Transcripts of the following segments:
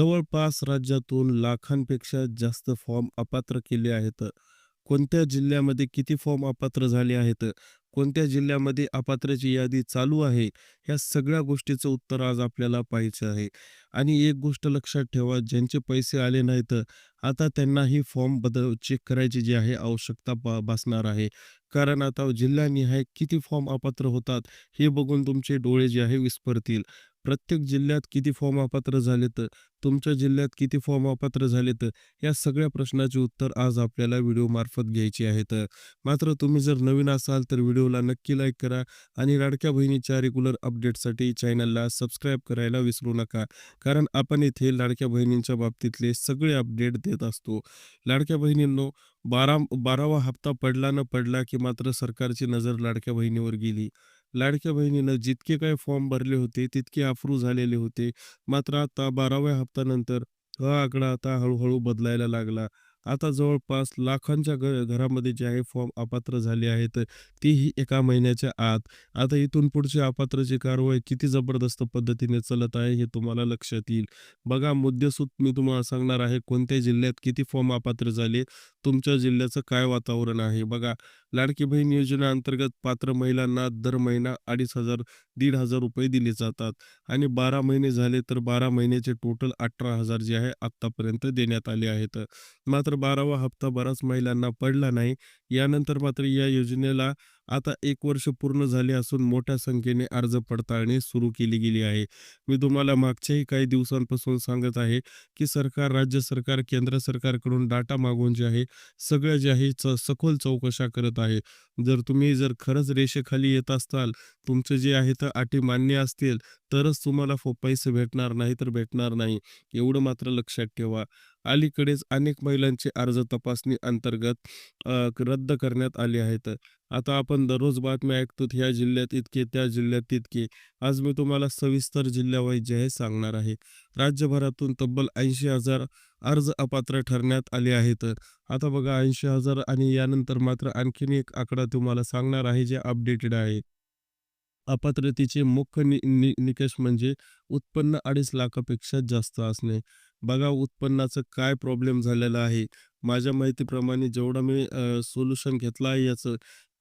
जवळपास राज्यातून लाखांपेक्षा जास्त फॉर्म अपात्र केले आहेत. कोणत्या जिल्ह्यामध्ये किती फॉर्म अपात्र झाले आहेत? कोणत्या जिल्ह्यामध्ये अपात्राची यादी चालू आहे? ह्या सगळ्या गोष्टीचं उत्तर आज आपल्याला पाहिजे आहे. आणि एक गोष्ट लक्षात ठेवा, ज्यांचे पैसे आले नाहीत, आता त्यांना ही फॉर्म बदल चेक करायची जी आहे आवश्यकता भा भासणार आहे. कारण आता जिल्ह्यानिहाय किती फॉर्म अपात्र होतात, हे बघून तुमचे डोळे जे आहे विस्फरतील प्रत्येक जिल्ह्यात किती फॉर्म अपात्र झालेत, तुमच्या जिल्ह्यात किती फॉर्म अपात्र झालेत, या सगळ्या प्रश्नाचे उत्तर आज आपल्याला व्हिडिओमार्फत घ्यायचे आहेत. मात्र तुम्ही जर नवीन असाल तर व्हिडिओला नक्की लाईक करा आणि लाडक्या बहिणीच्या रेग्युलर अपडेटसाठी चॅनलला सबस्क्राईब करायला विसरू नका. कारण आपण इथे लाडक्या बहिणींच्या बाबतीतले सगळे अपडेट देत असतो. लाडक्या बहिणींनो, बारा 12वा हप्ता पडला न पडला, की मात्र सरकारची नजर लाडक्या बहिणीवर गेली. लाडक्या बहिणीनं जितके काय फॉर्म भरले होते, तितके अप्रूव्ह झालेले होते. मात्र आता 12व्या हप्त्यानंतर हा आकडा आता हळूहळू बदलायला लागला. आता जवळपास लाखांच्या घ घरामध्ये जे आहे फॉर्म अपात्र झाले आहेत, तेही एका महिन्याच्या आत. आता इथून पुढची अपात्रची कारवाई किती जबरदस्त पद्धतीने चालत आहे, हे तुम्हाला लक्षात येईल. बघा मुद्देसूद मी तुम्हाला सांगणार आहे, कोणत्या जिल्ह्यात किती फॉर्म अपात्र झाले, तुमच्या जिल्ह्याचं काय वातावरण आहे. बघा, लाडकी बहीण योजनेअंतर्गत पात्र महिलांना दर महिना 2,500 ₹1,500 दिले जातात आणि 12 महिने झाले तर 12 महिन्याचे टोटल अठरा हजार जे आहे आत्तापर्यंत देण्यात आले आहेत. मात्र 12वा हप्ता बऱ्याच महिलांना पडला नाही. यानंतर मात्र या योजनेला आता एक वर्ष पूर्ण झाले असून मोठ्या संख्येने अर्ज पडताळणी सुरू केली गेली आहे. मी तुम्हाला मागच्याही काही दिवसांपासून सांगत आहे, की सरकार, राज्य सरकार, केंद्र सरकारकडून डाटा मागून जे आहे, सगळं जे आहे च सखोल चौकशा करत आहे. जर तुम्ही जर खरंच रेषेखाली येत असाल, तुमचे जे आहे तर अटी मान्य असतील, तरच तुम्हाला फो पैसे भेटणार, नाही तर भेटणार नाही. एवढं मात्र लक्षात ठेवा. अलीकडेच अनेक महिलांचे अर्ज तपासणी अंतर्गत रद्द करण्यात आले आहेत. आता आपण दररोज बातम्या ऐकतो, ह्या जिल्ह्यात इतके, त्या जिल्ह्यात तितके. आज मी तुम्हाला सविस्तर जिल्ह्यावाईज जे आहे सांगणार आहे. राज्यभरातून तब्बल ऐंशी हजार अर्ज अपात्र ठरण्यात आले आहेत. आता बघा ऐंशी हजार आणि यानंतर मात्र आणखीन एक आकडा तुम्हाला सांगणार आहे, जे अपडेटेड आहे. अपात्रतेचे मुख्य नि नि निकष म्हणजे उत्पन्न 2.5 लाखापेक्षा जास्त असणे. बघा उत्पन्नाचं काय प्रॉब्लेम झालेला आहे. माझ्या माहितीप्रमाणे जेवढं मी सोल्युशन घेतलं आहे याचं,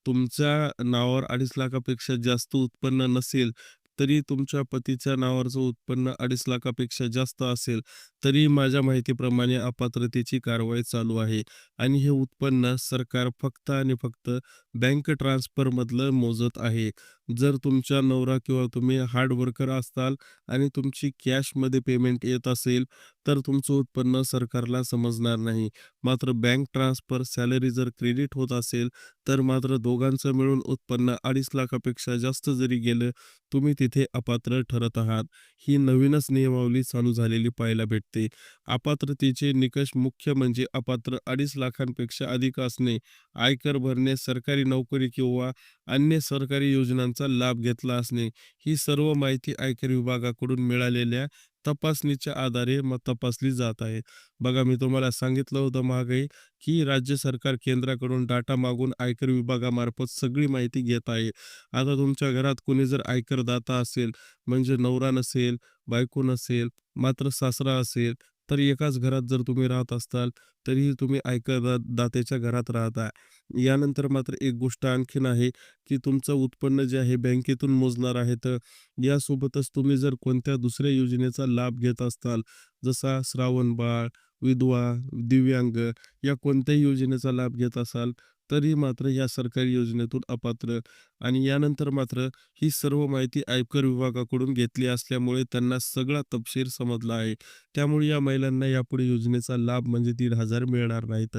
तुमच्या नावावर 2.5 लाखापेक्षा जास्त उत्पन्न नसेल, तरी तुमच्या पतीच्या नावावरचं उत्पन्न 2.5 लाखापेक्षा जास्त असेल, तरी माझ्या माहितीप्रमाणे अपात्रतेची कारवाई चालू आहे. आणि हे उत्पन्न सरकार फक्त आणि फक्त बँक ट्रान्सफरमधलं मोजत आहे. जर तुमचा नवरा किंवा तुम्ही हार्ड वर्कर असाल आणि तुमची कॅशमध्ये पेमेंट येत असेल, तर तुमचं उत्पन्न सरकारला समजणार नाही. मात्र बँक ट्रान्सफर, सॅलरी जर क्रेडिट होत असेल, तर मात्र दोघांचं मिळून उत्पन्न 2.5 लाखापेक्षा जास्त जरी गेलं, तुम्ही तिथे अपात्र ठरत आहात. ही नवीनच नियमावली चालू झालेली पाहायला भेटते. अपात्रतेचे निकष मुख्य म्हणजे अपात्र 2.5 लाखांपेक्षा अधिक असणे, आयकर भरणे, सरकारी नोकरी किंवा अन्य सरकारी योजनांचा लाभ घेतला असणे. ही सर्व माहिती आयकर विभागाकडून मिळालेल्या तपासणीच्या आधारे मग तपासली जात आहे. बघा मी तुम्हाला सांगितलं होतं महागाई की राज्य सरकार केंद्राकडून डाटा मागून आयकर विभागामार्फत सगळी माहिती घेत आहे. आता तुमच्या घरात कोणी जर आयकरदाता असेल, म्हणजे नवरा नसेल, बायको नसेल, मात्र सासरा असेल, तर एकाच घरात जर तुम्ही राहत असाल, तरीही तुम्ही आयकर दात्याच्या घरात राहता. यानंतर मात्र एक गोष्ट आणखीन आहे, की तुमचं उत्पन्न जे आहे बँकेतून मोजणार आहे. तर यासोबतच तुम्ही जर कोणत्या दुसऱ्या योजनेचा लाभ घेत असाल, जसा श्रावणबाळ, विधवा, दिव्यांग या कोणत्याही योजनेचा लाभ घेत असाल, तरी मात्र या सरकारी योजनेतून अपात्र आणि यानंतर मात्र ही सर्व माहिती आयकर विभागाकडून घेतली असल्यामुळे त्यांना सगळा तपशील समजला आहे. त्यामुळे या महिलांना यापुढे योजनेचा लाभ म्हणजे 1,500 मिळणार नाहीत.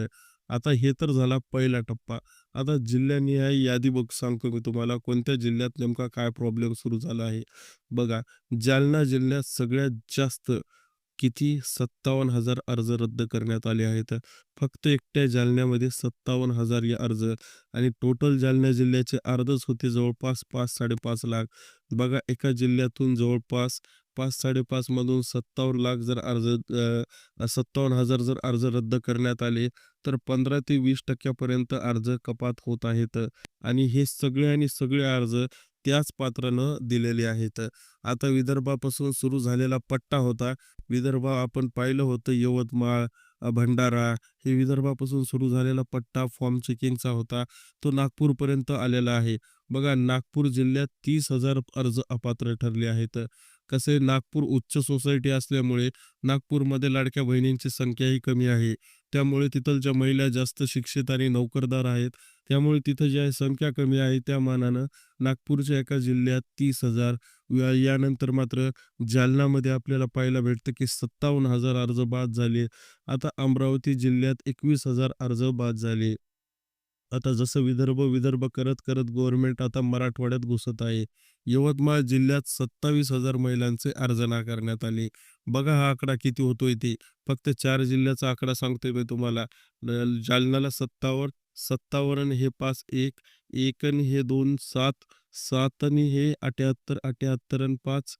आता हे तर झाला पहिला टप्पा. आता जिल्ह्यानिहाय यादी बघ सांगतो मी तुम्हाला, कोणत्या जिल्ह्यात नेमका काय प्रॉब्लेम सुरू झाला आहे. बघा, जालना जिल्ह्यात सगळ्यात जास्त किती 57,000 अर्ज रद्द करण्यात आले आहेत. फक्त एकट्या जालन्यामध्ये 57,000 या अर्ज आणि टोटल जालना जिल्ह्याचे अर्जच होते जवळपास 5-5.5 लाख. बघा एका जिल्ह्यातून जवळपास 5-5.5 मधून 57 लाख जर अर्ज सत्तावन्न हजार जर अर्ज रद्द करण्यात आले, तर 15 ते वीस टक्क्यापर्यंत अर्ज कपात होत आहेत आणि हे सगळे आणि सगळे अर्ज त्याच पात्रानं दिलेली आहेत. आता विदर्भापासून सुरू झालेला पट्टा होता. विदर्भ आपण पाहिलं होतं यवतमाळ, भंडारा हे विदर्भापासून सुरू झालेला पट्टा फॉर्म चेकिंगचा होता. तो नागपूरपर्यंत आलेला आहे. बघा नागपूर जिल्ह्यात तीस हजार अर्ज अपात्र ठरले आहेत. कसे नागपूर उच्च सोसायटी असल्यामुळे नागपूरमध्ये लाडक्या बहिणींची संख्याही कमी आहे. त्यामुळे तिथलच्या महिला जास्त शिक्षित आणि नोकरदार आहेत. त्यामुळे तिथं जी आहे संख्या कमी आहे त्या मानानं नागपूरच्या एका जिल्ह्यात तीस हजार यानंतर मात्र जालनामध्ये आपल्याला पाहायला भेटतं की 57,000 अर्ज बाद झाले. आता अमरावती जिल्ह्यात एकवीस हजार अर्ज बाद झाले. आता जसं विदर्भ, विदर्भ करत, करत गव्हर्नमेंट आता मराठवाड्यात घुसत आहे. यवतमाळ जिल्ह्यात 27,000 महिलांचे अर्ज नाकारण्यात आले. बघा हा आकडा किती होतोय ते. फक्त चार जिल्ह्याचा आकडा सांगतोय मी तुम्हाला. जालन्याला 57, सत्तावन्न हे पाच एक एकन हे दोन सात सातनी हे अठ्याहत्तर अठ्याहत्तर पाच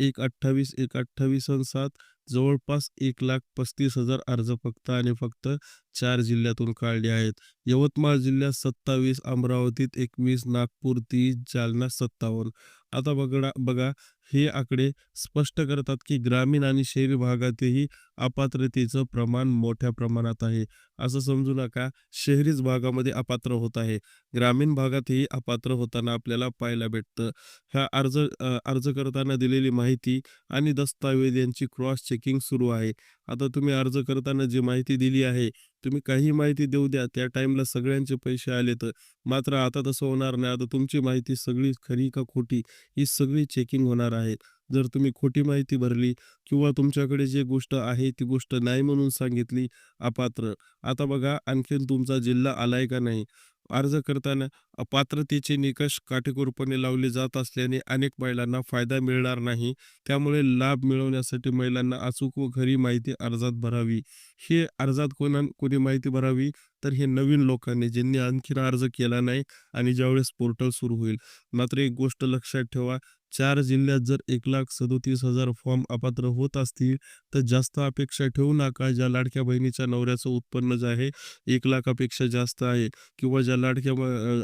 एक अठ्ठावीस एक अठ्ठावीस सात जवळपास एक लाख पस्तीस हजार अर्ज फक्त आणि फक्त चार जिल्ह्यातून काढले आहेत. यवतमाळ जिल्ह्यात 27, अमरावतीत 21, नागपूर तीस जालना 57. आता बघडा बघा हे आकडे स्पष्ट करतात की ग्रामीण आणि शहरी भागातही अपात्रतेचं प्रमाण मोठ्या प्रमाणात आहे. असं समजू नका शहरीच भागामध्ये अपात्र होत आहे. ग्रामीण भागातही अपात्र होताना आपल्याला पाहायला भेटतं. ह्या अर्ज अर्ज करताना दिलेली माहिती आणि दस्तावेज यांची क्रॉस चेकिंग सुरू आहे. आता तुम्ही अर्ज करताना जी माहिती दिली आहे, तुम्ही काहीही माहिती देऊ द्या, त्या टाईमला सगळ्यांचे पैसे आले तर मात्र आता तसं होणार नाही. आता तुमची माहिती सगळी खरी का खोटी ही सगळी चेकिंग होणार आहे. जर तुम्ही खोटी माहिती भरली किंवा तुमच्याकडे जी गोष्ट आहे ती गोष्ट नाही म्हणून सांगितली अपात्र. आता बघा आणखीन तुमचा जिल्हा आलाय का नाही. अर्ज करताना अपात्रतेचे निकष काटेकोरपणे लावले जात असल्याने अनेक महिलांना फायदा मिळणार नाही. त्यामुळे लाभ मिळवण्यासाठी महिलांना अचूक व खरी माहिती अर्जात भरावी. हे अर्जात कोणा कोणी माहिती भरावी तर हे नवीन लोकांनी ज्यांनी आणखीन अर्ज केला नाही आणि ज्यावेळेस पोर्टल सुरू होईल. मात्र एक गोष्ट लक्षात ठेवा चार जिल्ह्यात जर 1,37,000 फॉर्म अपात्र होत असतील तर जास्त अपेक्षा ठेवू नका. ज्या लाडक्या बहिणीच्या नवऱ्याचं उत्पन्न जे आहे एक लाखापेक्षा जास्त आहे किंवा ज्या लाडक्या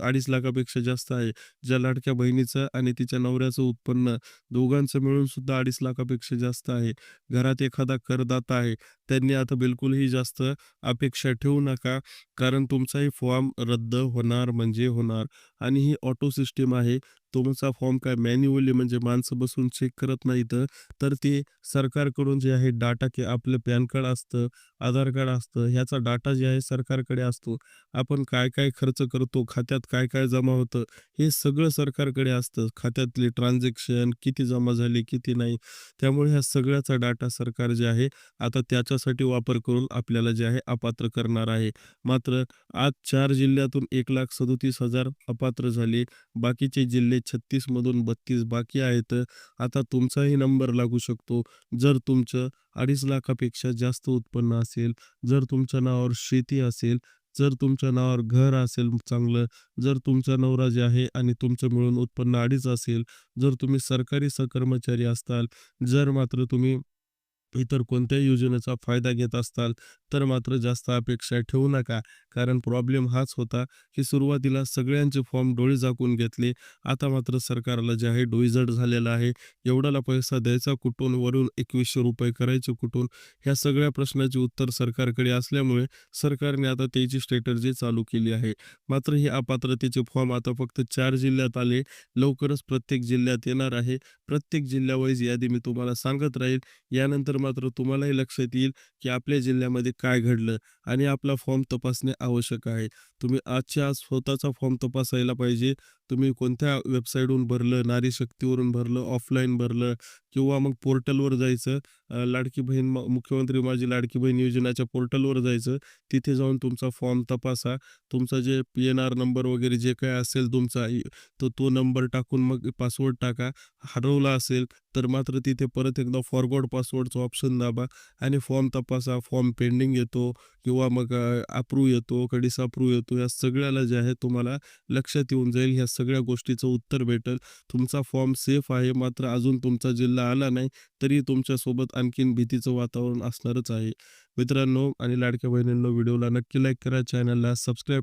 अडीच लाखापेक्षा जास्त आहे. ज्या लाडक्या बहिणीचं आणि तिच्या नवऱ्याचं उत्पन्न दोघांचं मिळून सुद्धा 2.5 लाखापेक्षा जास्त आहे. घरात एखादा करदाता आहे. त्यांनी आता बिलकुलही जास्त अपेक्षा ठेवू नका. कारण तुमचाही फॉर्म रद्द होणार म्हणजे होणार आणि ही ऑटो सिस्टीम आहे. तुमचा फॉर्म काय मॅन्युअली म्हणजे माणसं बसून चेक करत नाहीत. तर ते सरकारकडून जे आहे डाटा की आपलं पॅन कार्ड असतं, आधार कार्ड असतं, ह्याचा डाटा जे आहे सरकारकडे असतो. आपण काय-काय खर्च करतो, खात्यात काय-काय जमा होतं, हे सगळं सरकारकडे असतं. खात्यातले ट्रान्झॅक्शन किती जमा झाले, किती नाही. त्यामुळे ह्या सगळ्याचा डाटा सरकार जे आहे आता त्याच्या त्याच्यासाठी वापर करून आपल्याला जे आहे अपात्र करणार आहे. मात्र आज चार जिल्ह्यातून 1,37,000 अपात्र झाले. बाकीचे जिल्हे छत्तीसमधून बत्तीस बाकी आहेत. आता तुमचाही नंबर लागू शकतो. जर तुमचं 2.5 लाखापेक्षा जास्त उत्पन्न असेल, जर तुमच्या नावावर शेती असेल, जर तुमच्या नावावर घर असेल चांगलं, जर तुमचा नवरा जे आहे आणि तुमचं मिळून उत्पन्न 2.5 असेल, जर तुम्ही सरकारी सहकर्मचारी असताल, जर मात्र तुम्ही इतर कोणत्याही योजनेचा फायदा घेत असताल, तर मात्र जास्त अपेक्षा ठेवू नका. कारण प्रॉब्लेम हाच होता की सुरुवातीला सगळ्यांचे फॉर्म डोळे झाकून घेतले. आता मात्र सरकारला जे आहे डोईजड झालेला आहे. एवढाला पैसा द्यायचा कुठून? वरून ₹2100 करायचे कुठून? ह्या सगळ्या प्रश्नाचे उत्तर सरकारकडे असल्यामुळे सरकारने आता त्याची स्ट्रॅटर्जी चालू केली आहे. मात्र हे अपात्रतेचे फॉर्म आता फक्त चार जिल्ह्यात आले. लवकरच प्रत्येक जिल्ह्यात येणार आहे. प्रत्येक जिल्ह्यावाईज यादी मी तुम्हाला सांगत राहील. यानंतर मात्र तुम्हालाही लक्षात येईल की आपल्या जिल्ह्यामध्ये काय घडलं आणि आपला फॉर्म तपासणे आवश्यक आहे. तुम्ही आजच्या आज स्वतःचा फॉर्म तपासायला पाहिजे. तुम्ही कोणत्या वेबसाईटहून भरलं, नारी शक्तीवरून भरलं, ऑफलाईन भरलं किंवा मग पोर्टलवर जायचं. लाडकी बहीण मुख्यमंत्री माझी लाडकी बहीण योजनाच्या पोर्टलवर जायचं. तिथे जाऊन तुमचा फॉर्म तपासा. तुमचा जे पी-एन-आर नंबर वगैरे जे काय असेल तुमचा तो तो नंबर टाकून मग पासवर्ड टाका. हरवला असेल तर मात्र तिथे परत एकदा फॉरवर्ड पासवर्डचं ऑप्शन दाबा आणि फॉर्म तपासा. फॉर्म पेंडिंग येतो किंवा मग अप्रूव्ह येतो का डिसअप्रूव्ह येतो. या सगळ्याला जे आहे तुम्हाला लक्षात येऊन जाईल. ह्या सगळ्या गोष्टीचं उत्तर भेटेल. तुमचा फॉर्म सेफ आहे. मात्र अजून तुमचा जिल्हा आला नाही, तरी तुमच्यासोबत आणखीन भीतीचं वातावरण असणारच आहे. मित्रांनो आणि लाडक्या बहिणींनो व्हिडिओला नक्की लाईक करा. चॅनलला सबस्क्राईब